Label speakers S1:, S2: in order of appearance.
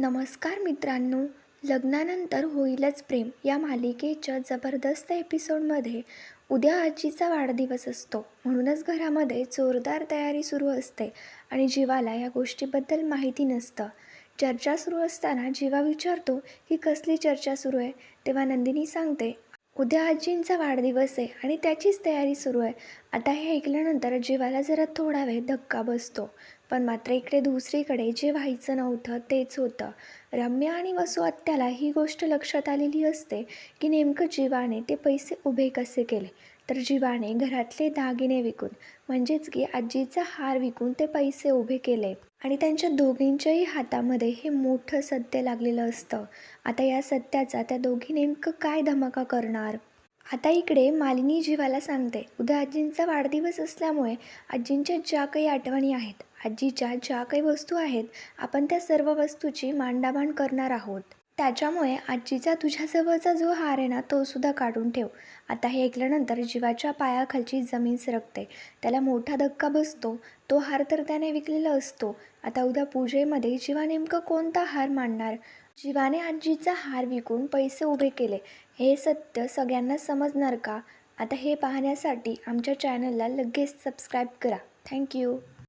S1: नमस्कार मित्रांनो लग्नानंतर होईलच प्रेम या मालिकेच्या जबरदस्त एपिसोडमध्ये उद्या आजीचा वाढदिवस असतो. म्हणूनच घरामध्ये जोरदार तयारी सुरू असते आणि जीवाला या गोष्टीबद्दल माहिती नसतं. चर्चा सुरू असताना जीवा विचारतो की कसली चर्चा सुरू आहे? तेव्हा नंदिनी सांगते उद्या आजींचा वाढदिवस आहे आणि त्याचीच तयारी सुरू आहे. आता हे ऐकल्यानंतर जीवाला जरा थोडा वेळ धक्का बसतो. पण मात्र इकडे दुसरीकडे जे व्हायचं नव्हतं तेच होतं. रम्या आणि वसू आत्याला ही गोष्ट लक्षात आलेली असते की नेमकं जीवाने ते पैसे उभे कसे केले? तर जीवाने घरातले दागिने विकून म्हणजेच की आजीचा हार विकून ते पैसे उभे केले. आणि त्यांच्या दोघींच्याही हातामध्ये हे मोठं सत्य लागलेलं असतं. आता या सत्याचा त्या दोघी नेमकं काय धमाका करणार? आता इकडे मालिनी जीवाला सांगते उद्या आजींचा वाढदिवस असल्यामुळे आजींच्या ज्या काही आठवणी आहेत आजीच्या ज्या काही वस्तू आहेत आपण त्या सर्व वस्तूची मांडामांड करणार आहोत. त्याच्यामुळे आजीचा तुझ्याजवळचा जो हार आहे ना तो सुद्धा काढून ठेव. आता हे ऐकल्यानंतर जीवाच्या पायाखालची जमीन सरकते. त्याला मोठा धक्का बसतो. तो हार तर त्याने विकलेला असतो. आता उद्या पूजेमध्ये जीवा नेमकं कोणता हार मांडणार? जीवाने आजीचा हार विकून पैसे उभे केले. हे सत्य सगळ्यांना समजणार का? आता हे पाहण्यासाठी आमच्या चॅनलला लगेच सबस्क्राईब करा. थँक्यू.